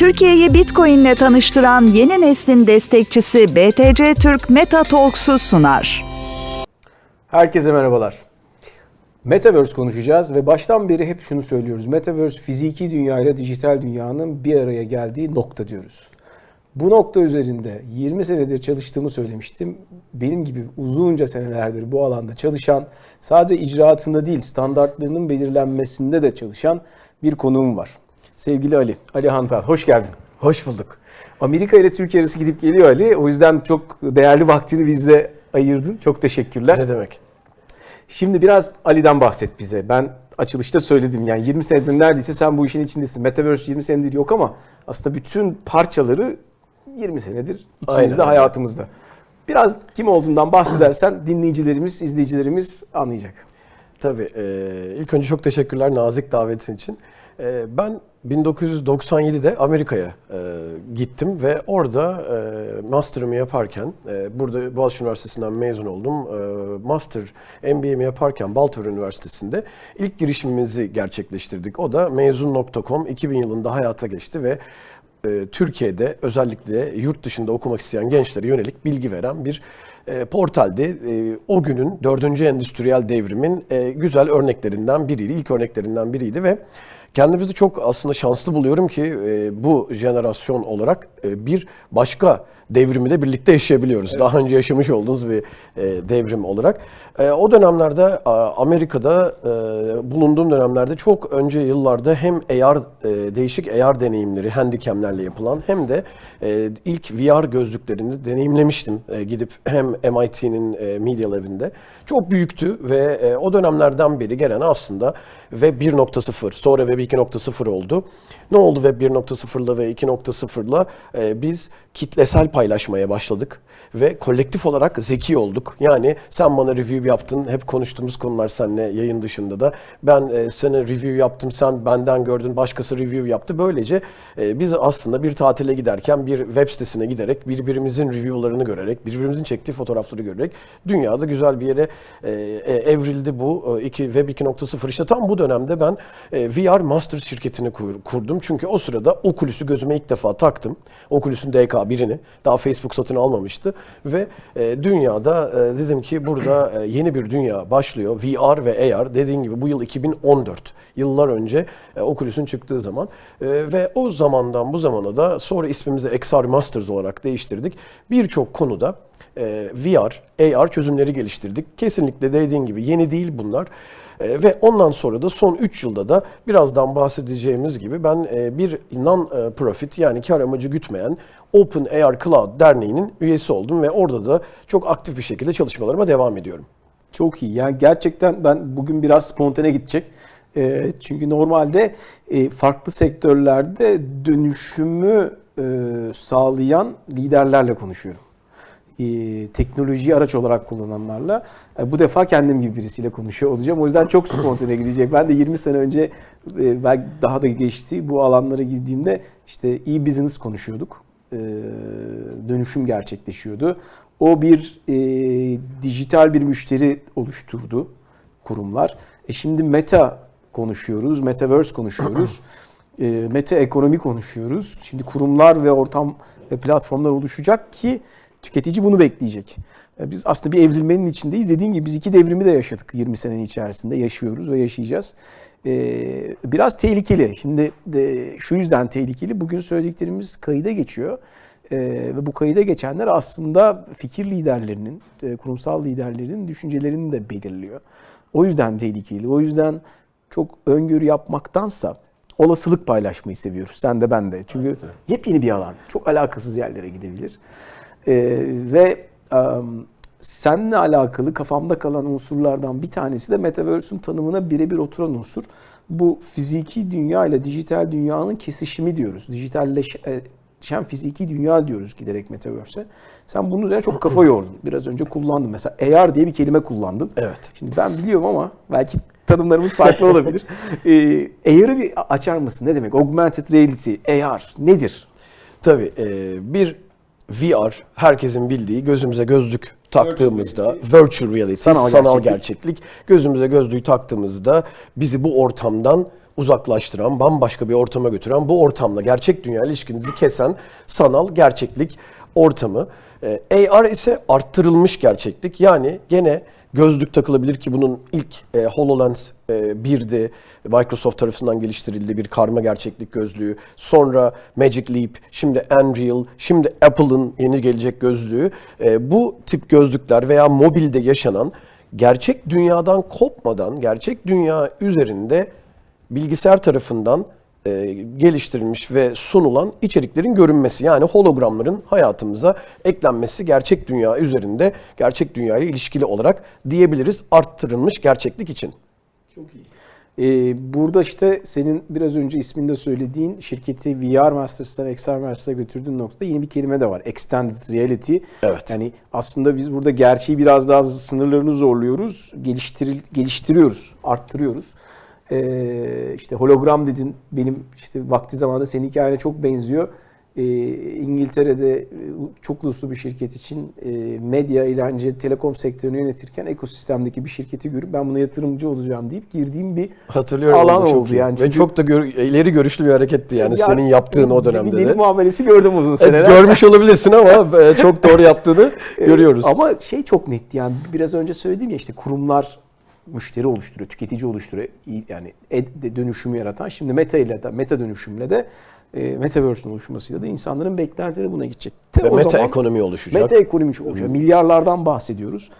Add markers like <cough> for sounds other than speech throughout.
Türkiye'yi Bitcoin ile tanıştıran yeni neslin destekçisi BTC Türk Meta Talks'u sunar. Herkese merhabalar. Metaverse konuşacağız ve baştan beri hep şunu söylüyoruz. Metaverse fiziki dünya ile dijital dünyanın bir araya geldiği nokta diyoruz. Bu nokta üzerinde 20 senedir çalıştığımı söylemiştim. Benim gibi uzunca senelerdir bu alanda çalışan, sadece icraatında değil standartlarının belirlenmesinde de çalışan bir konuğum var. Sevgili Ali, Ali Hantal, hoş geldin. Hoş bulduk. Amerika ile Türkiye arası gidip geliyor Ali. O yüzden çok değerli vaktini bizle ayırdın. Çok teşekkürler. Ne demek? Şimdi biraz Ali'den bahset bize. Ben açılışta söyledim yani 20 senedir neredeyse sen bu işin içindesin. Metaverse 20 senedir yok ama aslında bütün parçaları 20 senedir içimizde, Aynen. hayatımızda. Biraz kim olduğundan bahsedersen dinleyicilerimiz, izleyicilerimiz anlayacak. Tabii. e, ilk önce çok teşekkürler nazik davetin için. E, ben 1997'de Amerika'ya e, gittim ve orada e, master'ımı yaparken, e, burada Boğaziçi Üniversitesi'nden mezun oldum. E, master MBA'mi yaparken Baltimore Üniversitesi'nde ilk girişimimizi gerçekleştirdik. O da mezun.com 2000 yılında hayata geçti ve e, Türkiye'de özellikle yurt dışında okumak isteyen gençlere yönelik bilgi veren bir e, portalde e, o günün dördüncü endüstriyel devrimin e, güzel örneklerinden biriydi, ilk örneklerinden biriydi ve kendimizi çok aslında şanslı buluyorum ki bu jenerasyon olarak bir başka devrimi de birlikte yaşayabiliyoruz. Daha önce yaşamış olduğumuz bir e, devrim olarak. E, o dönemlerde a, Amerika'da e, bulunduğum dönemlerde çok önce yıllarda hem AR e, değişik AR deneyimleri handicamlerle yapılan hem de e, ilk VR gözlüklerini deneyimlemiştim e, gidip hem MIT'nin e, Media Lab'inde. Çok büyüktü ve e, o dönemlerden beri gelen aslında Web 1.0 sonra Web 2.0 oldu. Ne oldu Web 1.0'la ve 2.0'la? E, biz kitlesel paylaşmaya başladık ve kolektif olarak zeki olduk. Yani sen bana review yaptın, hep konuştuğumuz konular seninle yayın dışında da. Ben e, sana review yaptım, sen benden gördün, başkası review yaptı. Böylece e, biz aslında bir tatile giderken bir web sitesine giderek, birbirimizin review'larını görerek, birbirimizin çektiği fotoğrafları görerek dünyada güzel bir yere e, e, evrildi bu. E, iki, Web 2.0 işte tam bu dönemde ben e, VR Masters şirketini kur- kurdum. Çünkü o sırada Oculus'u gözüme ilk defa taktım. Oculus'un DK1'ini. Daha Facebook satın almamıştı. Ve e, dünyada e, dedim ki burada e, yeni bir dünya başlıyor. VR ve AR dediğin gibi bu yıl 2014. Yıllar önce e, Oculus'un çıktığı zaman. E, ve o zamandan bu zamana da sonra ismimizi XR Masters olarak değiştirdik. Birçok konuda e, VR, AR çözümleri geliştirdik. Kesinlikle dediğin gibi yeni değil bunlar. E, ve ondan sonra da son 3 yılda da birazdan bahsedeceğimiz gibi ben e, bir non-profit yani kar amacı gütmeyen Open AR Cloud Derneği'nin üyesi oldum ve orada da çok aktif bir şekilde çalışmalarıma devam ediyorum. Çok iyi. Yani gerçekten ben bugün biraz spontane gidecek. E, çünkü normalde e, farklı sektörlerde dönüşümü e, sağlayan liderlerle konuşuyorum. E, teknolojiyi araç olarak kullananlarla. E, bu defa kendim gibi birisiyle konuşuyor olacağım. O yüzden çok spontane gidecek. Ben de 20 sene önce e, belki daha da geçti bu alanlara girdiğimde işte e-business konuşuyorduk. E, dönüşüm gerçekleşiyordu. O bir e, dijital bir müşteri oluşturdu kurumlar. E şimdi meta konuşuyoruz, metaverse konuşuyoruz, e, meta ekonomi konuşuyoruz. Şimdi kurumlar ve ortam ve platformlar oluşacak ki tüketici bunu bekleyecek. E, Biz aslında bir evrilmenin içindeyiz. Dediğim gibi biz iki devrimi de yaşadık 20 senenin içerisinde. Yaşıyoruz ve yaşayacağız. E, Biraz tehlikeli. Şimdi de şu yüzden tehlikeli. Bugün söylediklerimiz kayıda geçiyor. Ee, ve bu kayıda geçenler aslında fikir liderlerinin, e, kurumsal liderlerin düşüncelerini de belirliyor. O yüzden tehlikeli. O yüzden çok öngörü yapmaktansa olasılık paylaşmayı seviyoruz. Sen de ben de. Çünkü yepyeni bir alan. Çok alakasız yerlere gidebilir. Ee, ve um, seninle alakalı kafamda kalan unsurlardan bir tanesi de Metaverse'ün tanımına birebir oturan unsur. Bu fiziki dünya ile dijital dünyanın kesişimi diyoruz. Dijitalleşen fiziki dünya diyoruz giderek Metaverse'e. Sen bunun üzerine çok kafa yordun. Biraz önce kullandın. Mesela AR diye bir kelime kullandın. Evet. Şimdi ben biliyorum ama belki tanımlarımız farklı olabilir. <laughs> Ee, AR'ı bir açar mısın? Ne demek? Augmented Reality, AR nedir? Tabii e, bir VR herkesin bildiği gözümüze gözlük taktığımızda virtual reality, Sanal sanal, gerçeklik. gerçeklik. gözümüze gözlüğü taktığımızda bizi bu ortamdan uzaklaştıran, bambaşka bir ortama götüren, bu ortamla gerçek dünya ilişkinizi kesen sanal gerçeklik ortamı. Ee, AR ise arttırılmış gerçeklik. Yani gene gözlük takılabilir ki bunun ilk e, HoloLens e, 1'di. Microsoft tarafından geliştirildi bir karma gerçeklik gözlüğü. Sonra Magic Leap, şimdi Unreal, şimdi Apple'ın yeni gelecek gözlüğü. E, bu tip gözlükler veya mobilde yaşanan gerçek dünyadan kopmadan gerçek dünya üzerinde bilgisayar tarafından e, geliştirilmiş ve sunulan içeriklerin görünmesi yani hologramların hayatımıza eklenmesi gerçek dünya üzerinde gerçek dünya ile ilişkili olarak diyebiliriz arttırılmış gerçeklik için. Çok iyi. Ee, burada işte senin biraz önce isminde söylediğin şirketi VR Masters'tan XR Masters'a götürdüğün noktada yeni bir kelime de var. Extended Reality. Evet. Yani aslında biz burada gerçeği biraz daha sınırlarını zorluyoruz, geliştir, geliştiriyoruz, arttırıyoruz. Ee, işte hologram dedin benim işte vakti zamanında senin hikayene çok benziyor. Ee, İngiltere'de e, çok uluslu bir şirket için e, medya, eğlence, telekom sektörünü yönetirken ekosistemdeki bir şirketi görüp ben buna yatırımcı olacağım deyip girdiğim bir Hatırlıyorum alan çok oldu iyi. yani. Ve Çünkü- çok da gör- ileri görüşlü bir hareketti yani Ya, senin yaptığın o dönemde bir de. muamelesi gördüm uzun Evet, seneler. görmüş olabilirsin ama e, çok doğru yaptığını <laughs> görüyoruz. Ama şey çok netti yani biraz önce söylediğim ya işte kurumlar müşteri oluşturuyor, tüketici oluşturuyor. Yani dönüşümü yaratan. Şimdi meta ile de meta dönüşümle de e, metaverse'ün oluşmasıyla da insanların beklentileri buna gidecek. Te- Ve o meta zaman ekonomi oluşacak. Meta ekonomi olacak. Milyarlardan bahsediyoruz.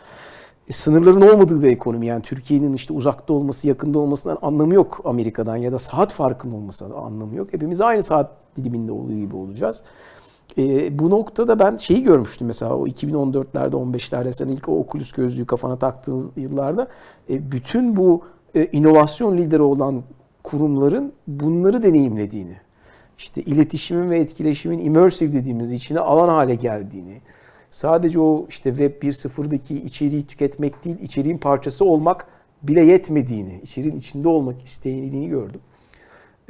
E, sınırların olmadığı bir ekonomi yani Türkiye'nin işte uzakta olması, yakında olmasından anlamı yok Amerika'dan ya da saat farkının olması anlamı yok. Hepimiz aynı saat diliminde olduğu gibi olacağız. E, bu noktada ben şeyi görmüştüm mesela o 2014'lerde 15'lerde sen ilk o Oculus gözlüğü kafana taktığın yıllarda e, bütün bu e, inovasyon lideri olan kurumların bunları deneyimlediğini, işte iletişimin ve etkileşimin immersive dediğimiz içine alan hale geldiğini, sadece o işte Web 1.0'daki içeriği tüketmek değil, içeriğin parçası olmak bile yetmediğini, içeriğin içinde olmak istediğini gördüm.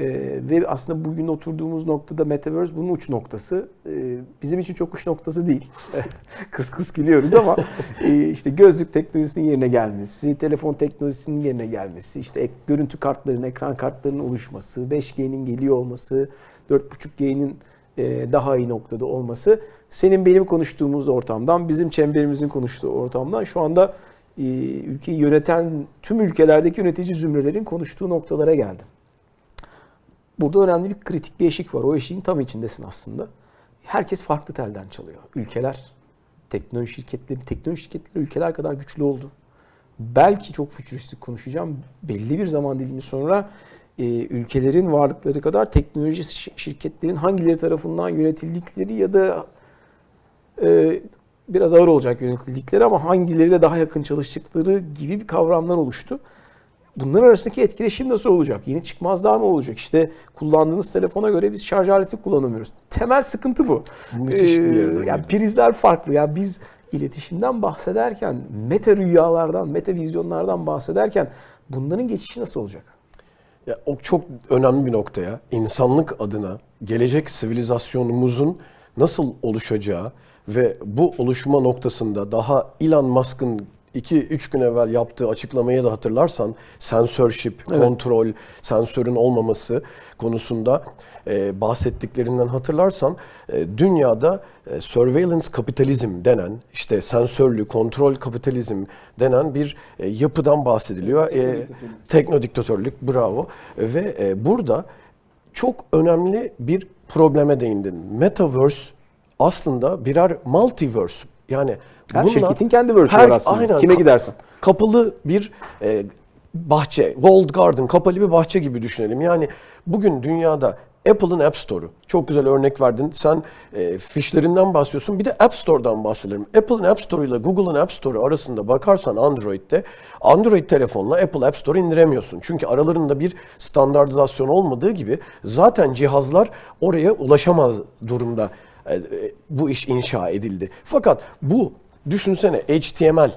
Ee, ve aslında bugün oturduğumuz noktada Metaverse bunun uç noktası. Ee, bizim için çok uç noktası değil. <laughs> kıs kıs gülüyoruz ama <laughs> e, işte gözlük teknolojisinin yerine gelmesi, telefon teknolojisinin yerine gelmesi, işte ek, görüntü kartlarının, ekran kartlarının oluşması, 5G'nin geliyor olması, 4.5G'nin e, daha iyi noktada olması senin benim konuştuğumuz ortamdan, bizim çemberimizin konuştuğu ortamdan şu anda e, ülkeyi yöneten tüm ülkelerdeki yönetici zümrelerin konuştuğu noktalara geldi. Burada önemli bir kritik bir eşik var. O eşiğin tam içindesin aslında. Herkes farklı telden çalıyor. Ülkeler, teknoloji şirketleri, teknoloji şirketleri ülkeler kadar güçlü oldu. Belki çok fütüristik konuşacağım. Belli bir zaman dilimi sonra e, ülkelerin varlıkları kadar teknoloji şi- şirketlerin hangileri tarafından yönetildikleri ya da e, biraz ağır olacak yönetildikleri ama hangileriyle daha yakın çalıştıkları gibi bir kavramlar oluştu. Bunlar arasındaki etkileşim nasıl olacak? Yeni çıkmazlar mı olacak? İşte kullandığınız telefona göre biz şarj aleti kullanamıyoruz. Temel sıkıntı bu. Müthiş bir Ee, yerden yani girdi. prizler farklı. Ya biz iletişimden bahsederken, meta rüyalardan, meta vizyonlardan bahsederken bunların geçişi nasıl olacak? Ya, o çok önemli bir nokta ya. İnsanlık adına gelecek sivilizasyonumuzun nasıl oluşacağı ve bu oluşma noktasında daha Elon Musk'ın 2-3 gün evvel yaptığı açıklamayı da hatırlarsan sensörship, Evet. kontrol, sensörün olmaması konusunda e, bahsettiklerinden hatırlarsan e, dünyada e, surveillance kapitalizm denen işte sensörlü kontrol kapitalizm denen bir e, yapıdan bahsediliyor. E, teknodiktatörlük bravo ve e, burada çok önemli bir probleme değindin. Metaverse aslında birer multiverse. Yani Her bununla- şirketin kendi versi her- aslında. aynen. Kime gidersen. kapalı bir e, bahçe, walled garden, kapalı bir bahçe gibi düşünelim. Yani bugün dünyada Apple'ın App Store'u. Çok güzel örnek verdin. Sen e, fişlerinden bahsediyorsun. Bir de App Store'dan bahsedelim. Apple'ın App Store ile Google'ın App Store'u arasında bakarsan Android'de Android telefonla Apple App Store indiremiyorsun. Çünkü aralarında bir standartizasyon olmadığı gibi zaten cihazlar oraya ulaşamaz durumda e, e, bu iş inşa edildi. Fakat bu düşünsene HTML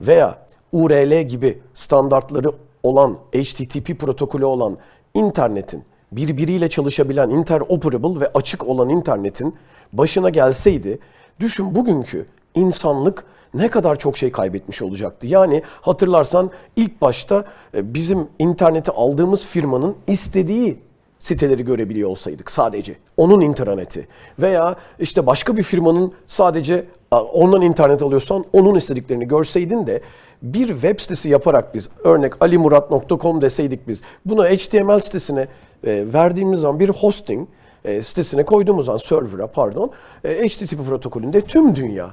veya URL gibi standartları olan HTTP protokolü olan internetin birbiriyle çalışabilen interoperable ve açık olan internetin başına gelseydi düşün bugünkü insanlık ne kadar çok şey kaybetmiş olacaktı. Yani hatırlarsan ilk başta e, bizim internete aldığımız firmanın istediği siteleri görebiliyor olsaydık sadece. Onun interneti. Veya işte başka bir firmanın sadece ondan internet alıyorsan onun istediklerini görseydin de bir web sitesi yaparak biz örnek alimurat.com deseydik biz buna HTML sitesine e, verdiğimiz zaman bir hosting e, sitesine koyduğumuz zaman server'a pardon e, HTTP protokolünde tüm dünya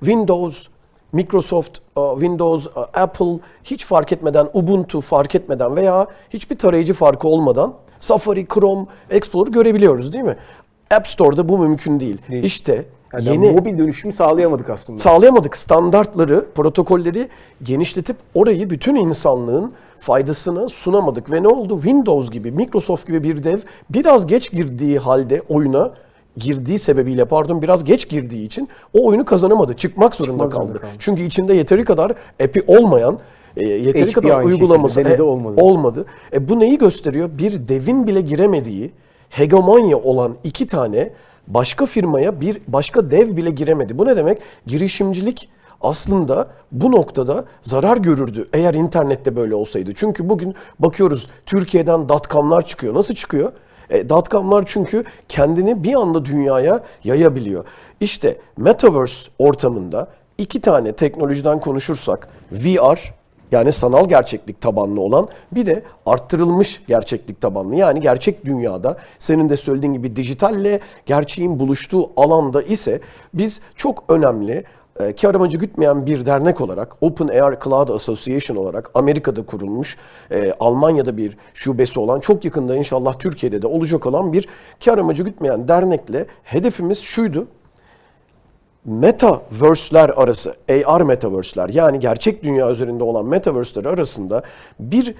Windows, Microsoft, Windows, Apple hiç fark etmeden, Ubuntu fark etmeden veya hiçbir tarayıcı farkı olmadan Safari, Chrome, Explorer görebiliyoruz değil mi? App Store'da bu mümkün değil. Değil. İşte Yani yeni mobil dönüşümü sağlayamadık aslında. sağlayamadık standartları, protokolleri genişletip orayı bütün insanlığın faydasına sunamadık. Ve ne oldu? Windows gibi, Microsoft gibi bir dev biraz geç girdiği halde oyuna girdiği sebebiyle pardon biraz geç girdiği için o oyunu kazanamadı. Çıkmak zorunda Çıkmak kaldı. zorunda kaldı. Çünkü içinde yeteri kadar app'i olmayan e, yeteri HP kadar aynı uygulaması şekilde e, olmadı. olmadı. E, bu neyi gösteriyor? Bir devin bile giremediği hegemonya olan iki tane başka firmaya bir başka dev bile giremedi. Bu ne demek? Girişimcilik aslında bu noktada zarar görürdü eğer internette böyle olsaydı. Çünkü bugün bakıyoruz Türkiye'den dotcom'lar çıkıyor. Nasıl çıkıyor? E, dotcom'lar çünkü kendini bir anda dünyaya yayabiliyor. İşte Metaverse ortamında iki tane teknolojiden konuşursak VR yani sanal gerçeklik tabanlı olan bir de arttırılmış gerçeklik tabanlı. Yani gerçek dünyada senin de söylediğin gibi dijitalle gerçeğin buluştuğu alanda ise biz çok önemli e, kar amacı gütmeyen bir dernek olarak Open Air Cloud Association olarak Amerika'da kurulmuş, e, Almanya'da bir şubesi olan, çok yakında inşallah Türkiye'de de olacak olan bir kar amacı gütmeyen dernekle hedefimiz şuydu metaverse'ler arası, AR metaverse'ler yani gerçek dünya üzerinde olan metaverse'ler arasında bir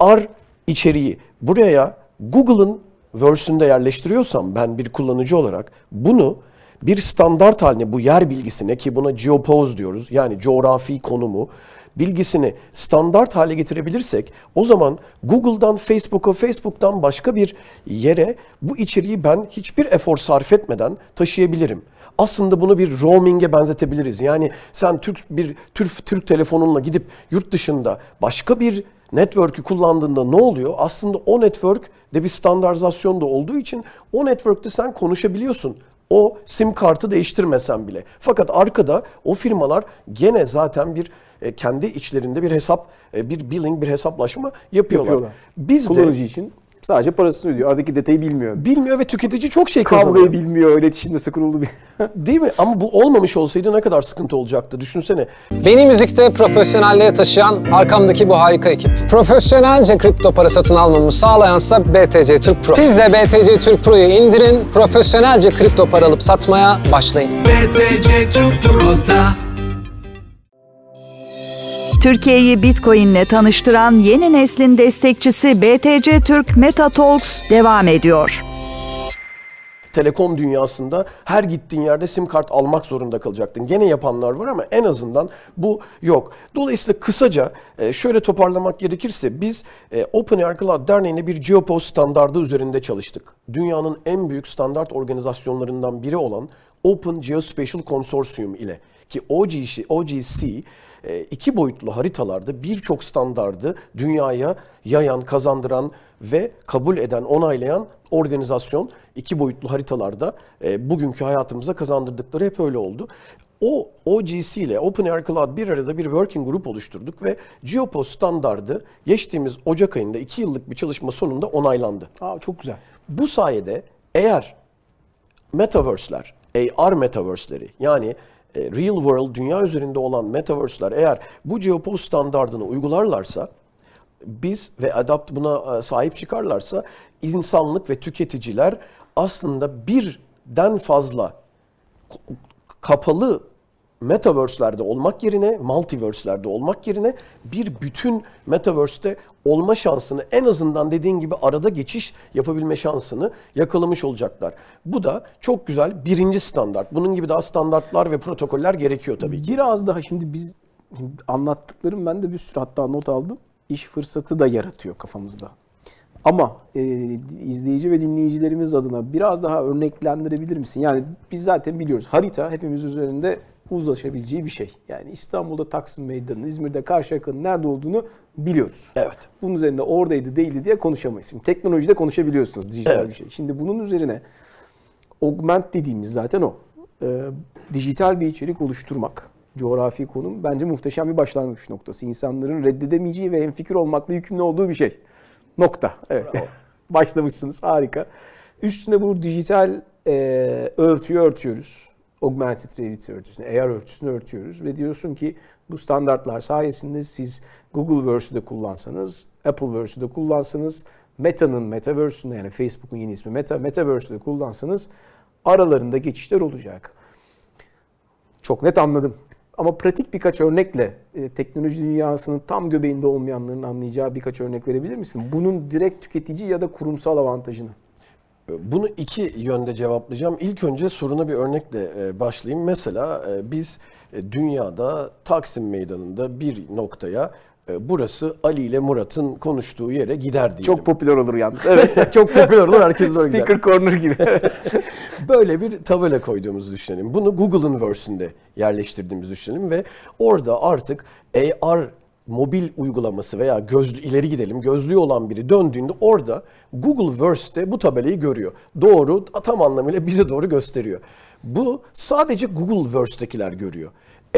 AR içeriği buraya Google'ın verse'ünde yerleştiriyorsam ben bir kullanıcı olarak bunu bir standart haline bu yer bilgisine ki buna geopose diyoruz yani coğrafi konumu bilgisini standart hale getirebilirsek o zaman Google'dan Facebook'a, Facebook'tan başka bir yere bu içeriği ben hiçbir efor sarf etmeden taşıyabilirim. Aslında bunu bir roaming'e benzetebiliriz. Yani sen Türk bir Türk Türk telefonunla gidip yurt dışında başka bir network'ü kullandığında ne oluyor? Aslında o network de bir standartizasyon da olduğu için o network'te sen konuşabiliyorsun. O sim kartı değiştirmesen bile. Fakat arkada o firmalar gene zaten bir e, kendi içlerinde bir hesap, e, bir billing, bir hesaplaşma yapıyorlar. Yapıyorlar. Biz de Kullanıcı için sadece parasını ödüyor. Aradaki detayı bilmiyor. bilmiyor ve tüketici çok şey kazanıyor. Kavgayı bilmiyor, iletişim nasıl kuruldu bir. <laughs> Değil mi? Ama bu olmamış olsaydı ne kadar sıkıntı olacaktı düşünsene. Beni müzikte profesyonelliğe taşıyan arkamdaki bu harika ekip. Profesyonelce kripto para satın almamı sağlayansa BTC Türk Pro. Siz de BTC Türk Pro'yu indirin, profesyonelce kripto para alıp satmaya başlayın. BTC Türk Pro'da Türkiye'yi Bitcoin'le tanıştıran yeni neslin destekçisi BTC Türk MetaTalks devam ediyor. Telekom dünyasında her gittiğin yerde sim kart almak zorunda kalacaktın. Gene yapanlar var ama en azından bu yok. Dolayısıyla kısaca e, şöyle toparlamak gerekirse biz e, Open Air Cloud Derneği'nde bir GeoPost standardı üzerinde çalıştık. Dünyanın en büyük standart organizasyonlarından biri olan Open Geospatial Consortium ile ki OGC, OGC iki boyutlu haritalarda birçok standardı dünyaya yayan, kazandıran ve kabul eden, onaylayan organizasyon iki boyutlu haritalarda e, bugünkü hayatımıza kazandırdıkları hep öyle oldu. O OGC ile Open Air Cloud bir arada bir working group oluşturduk ve GeoPost standardı geçtiğimiz Ocak ayında iki yıllık bir çalışma sonunda onaylandı. Aa çok güzel. Bu sayede eğer metaverse'ler, AR metaverse'leri yani real world dünya üzerinde olan metaverse'ler eğer bu GeoPost standardını uygularlarsa biz ve Adapt buna e, sahip çıkarlarsa insanlık ve tüketiciler aslında birden fazla kapalı metaverse'lerde olmak yerine, multiverse'lerde olmak yerine bir bütün metaverse'te olma şansını en azından dediğin gibi arada geçiş yapabilme şansını yakalamış olacaklar. Bu da çok güzel birinci standart. Bunun gibi daha standartlar ve protokoller gerekiyor tabii ki. Biraz daha şimdi biz anlattıklarım ben de bir sürü hatta not aldım. İş fırsatı da yaratıyor kafamızda. Ama e, izleyici ve dinleyicilerimiz adına biraz daha örneklendirebilir misin? Yani biz zaten biliyoruz harita hepimiz üzerinde uzlaşabileceği bir şey. Yani İstanbul'da Taksim Meydanı'nın, İzmir'de Karşıyaka'nın nerede olduğunu biliyoruz. Evet. Bunun üzerinde oradaydı değildi diye konuşamayız. Şimdi teknolojide konuşabiliyorsunuz dijital Evet. bir şey. Şimdi bunun üzerine augment dediğimiz zaten o. Ee, dijital bir içerik oluşturmak, coğrafi konum bence muhteşem bir başlangıç noktası. İnsanların reddedemeyeceği ve hemfikir olmakla yükümlü olduğu bir şey. Nokta. Evet. <laughs> Başlamışsınız. Harika. Üstüne bu dijital e, örtüyü örtüyoruz. Augmented reality örtüsünü, AR örtüsünü örtüyoruz ve diyorsun ki bu standartlar sayesinde siz Googleverse'ü de kullansanız, Appleverse'ü de kullansanız, Meta'nın Metaverse'ünde yani Facebook'un yeni ismi Meta, Metaverse'ü de kullansanız aralarında geçişler olacak. Çok net anladım. Ama pratik birkaç örnekle e, teknoloji dünyasının tam göbeğinde olmayanların anlayacağı birkaç örnek verebilir misin? Bunun direkt tüketici ya da kurumsal avantajını. Bunu iki yönde cevaplayacağım. İlk önce soruna bir örnekle e, başlayayım. Mesela e, biz e, dünyada Taksim Meydanı'nda bir noktaya burası Ali ile Murat'ın konuştuğu yere gider diyelim. Çok popüler olur yalnız. Evet. <laughs> çok popüler olur herkes oraya gider. Speaker corner gibi. <laughs> Böyle bir tabela koyduğumuzu düşünelim. Bunu Google'ın verse'ünde yerleştirdiğimizi düşünelim ve orada artık AR mobil uygulaması veya gözlü ileri gidelim gözlüğü olan biri döndüğünde orada Google Verse'te bu tabelayı görüyor. Doğru tam anlamıyla <laughs> bize doğru gösteriyor. Bu sadece Google Verse'tekiler görüyor.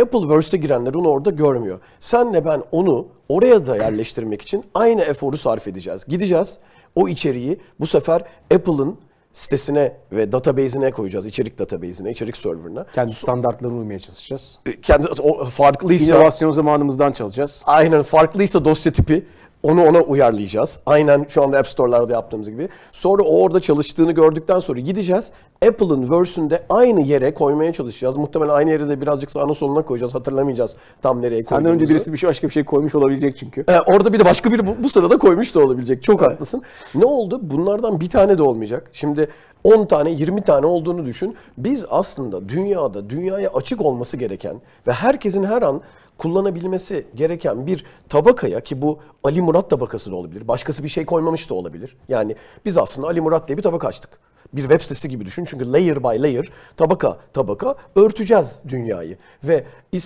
Apple Verse'e girenler onu orada görmüyor. Senle ben onu oraya da yerleştirmek için aynı eforu sarf edeceğiz. Gideceğiz o içeriği bu sefer Apple'ın sitesine ve database'ine koyacağız. içerik database'ine, içerik server'ına. Kendi standartlarına uymaya çalışacağız. Kendi o farklıysa İnovasyon zamanımızdan çalacağız. aynen farklıysa dosya tipi onu ona uyarlayacağız. Aynen şu anda App Store'larda yaptığımız gibi. Sonra o orada çalıştığını gördükten sonra gideceğiz. Apple'ın version'de aynı yere koymaya çalışacağız. Muhtemelen aynı yere de birazcık sağına soluna koyacağız. Hatırlamayacağız tam nereye Senden koyduğumuzu. önce birisi bir şey başka bir şey koymuş olabilecek çünkü. Ee, orada bir de başka biri bu, bu sırada koymuş da olabilecek. Çok haklısın. Ne oldu? Bunlardan bir tane de olmayacak. Şimdi 10 tane, 20 tane olduğunu düşün. Biz aslında dünyada, dünyaya açık olması gereken ve herkesin her an kullanabilmesi gereken bir tabakaya ki bu Ali Murat tabakası da olabilir. Başkası bir şey koymamış da olabilir. Yani biz aslında Ali Murat diye bir tabaka açtık. Bir web sitesi gibi düşün. Çünkü layer by layer, tabaka tabaka örteceğiz dünyayı. Ve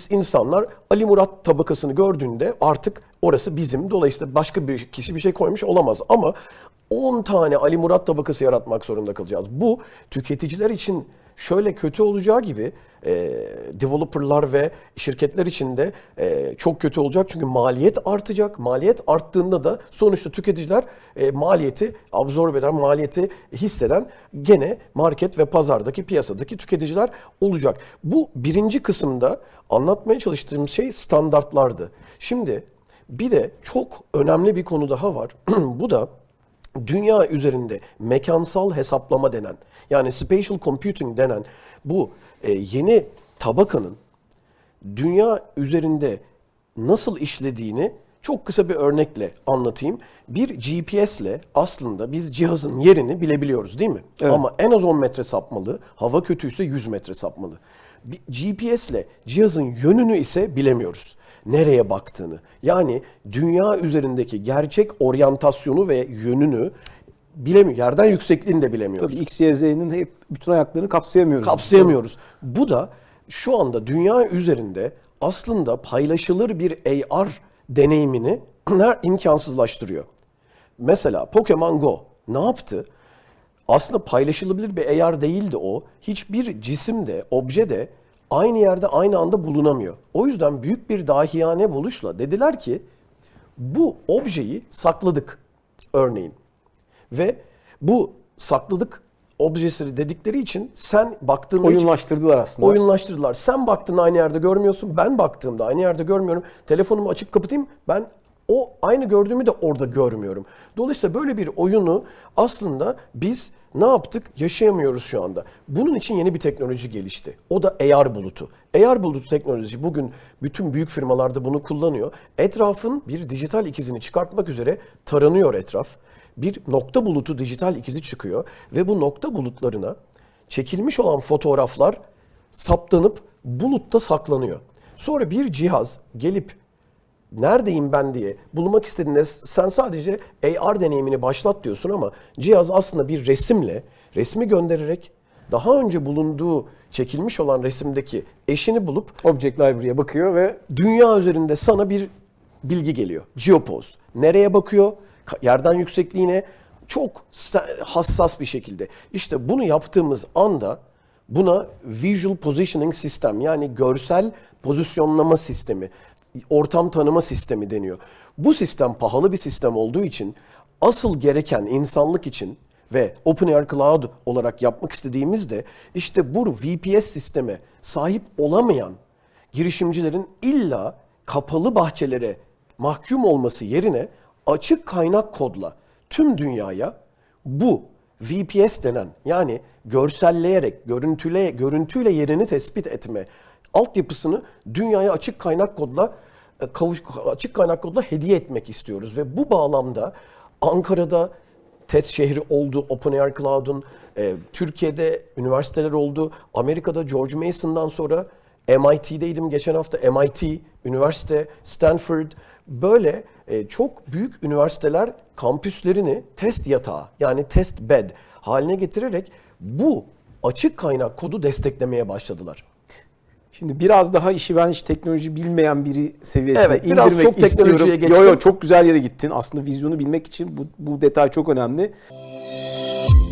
insanlar Ali Murat tabakasını gördüğünde artık orası bizim. Dolayısıyla başka bir kişi bir şey koymuş olamaz. Ama 10 tane Ali Murat tabakası yaratmak zorunda kalacağız. Bu tüketiciler için şöyle kötü olacağı gibi e, developerlar ve şirketler için de e, çok kötü olacak. Çünkü maliyet artacak. Maliyet arttığında da sonuçta tüketiciler e, maliyeti absorbe eden, maliyeti hisseden gene market ve pazardaki piyasadaki tüketiciler olacak. Bu birinci kısımda anlatmaya çalıştığım şey standartlardı. Şimdi bir de çok önemli bir konu daha var. <clears throat> Bu da dünya üzerinde mekansal hesaplama denen yani spatial computing denen bu e, yeni tabakanın dünya üzerinde nasıl işlediğini çok kısa bir örnekle anlatayım. Bir GPS ile aslında biz cihazın yerini bilebiliyoruz değil mi? Evet. Ama en az 10 metre sapmalı, hava kötüyse 100 metre sapmalı. Bir GPS ile cihazın yönünü ise bilemiyoruz. Nereye baktığını. Yani dünya üzerindeki gerçek oryantasyonu ve yönünü bilemiyor. Yerden yüksekliğini de bilemiyoruz Tabii X, Y, Z'nin hep bütün ayaklarını kapsayamıyoruz. kapsayamıyoruz. Bu da şu anda dünya üzerinde aslında paylaşılır bir AR deneyimini <clears throat> imkansızlaştırıyor. Mesela Pokemon Go ne yaptı? Aslında paylaşılabilir bir AR değildi o. Hiçbir cisim de, obje de aynı yerde aynı anda bulunamıyor. O yüzden büyük bir dahiyane buluşla dediler ki bu objeyi sakladık örneğin. Ve bu sakladık objesi dedikleri için sen baktığında hiç- Oyunlaştırdılar aslında. oyunlaştırdılar. Sen baktığında aynı yerde görmüyorsun. Ben baktığımda aynı yerde görmüyorum. Telefonumu açıp kapatayım. Ben o aynı gördüğümü de orada görmüyorum. Dolayısıyla böyle bir oyunu aslında biz ne yaptık? Yaşayamıyoruz şu anda. Bunun için yeni bir teknoloji gelişti. O da AR bulutu. AR bulutu teknoloji bugün bütün büyük firmalarda bunu kullanıyor. Etrafın bir dijital ikizini çıkartmak üzere taranıyor etraf. Bir nokta bulutu dijital ikizi çıkıyor ve bu nokta bulutlarına çekilmiş olan fotoğraflar saptanıp bulutta saklanıyor. Sonra bir cihaz gelip neredeyim ben diye bulmak istediğinde sen sadece AR deneyimini başlat diyorsun ama cihaz aslında bir resimle resmi göndererek daha önce bulunduğu çekilmiş olan resimdeki eşini bulup Object Library'e bakıyor ve dünya üzerinde sana bir bilgi geliyor. Geopoz. Nereye bakıyor? Yerden yüksekliğine çok hassas bir şekilde. İşte bunu yaptığımız anda buna Visual Positioning System yani görsel pozisyonlama sistemi, ortam tanıma sistemi deniyor. Bu sistem pahalı bir sistem olduğu için asıl gereken insanlık için ve OpenAI Cloud olarak yapmak istediğimiz de işte bu VPS sisteme sahip olamayan girişimcilerin illa kapalı bahçelere mahkum olması yerine açık kaynak kodla tüm dünyaya bu VPS denen yani görselleyerek, görüntüle, görüntüyle yerini tespit etme altyapısını dünyaya açık kaynak kodla e, kavuş, açık kaynak kodla hediye etmek istiyoruz ve bu bağlamda Ankara'da test şehri oldu OpenAI Cloud'un. E, Türkiye'de üniversiteler oldu. Amerika'da George Mason'dan sonra MIT'deydim geçen hafta. MIT, üniversite, Stanford böyle e, çok büyük üniversiteler kampüslerini test yatağı yani test bed haline getirerek bu açık kaynak kodu desteklemeye başladılar. Şimdi biraz daha işi ben hiç teknoloji bilmeyen biri seviyesine Evet, biraz indirmek çok teknolojiye istiyorum. geçtim. Yo yo çok güzel yere gittin. Aslında vizyonu bilmek için bu, bu detay çok önemli.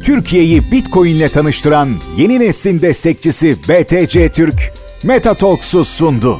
Türkiye'yi Bitcoin'le tanıştıran yeni neslin destekçisi BTC Türk, MetaTalks'u sundu.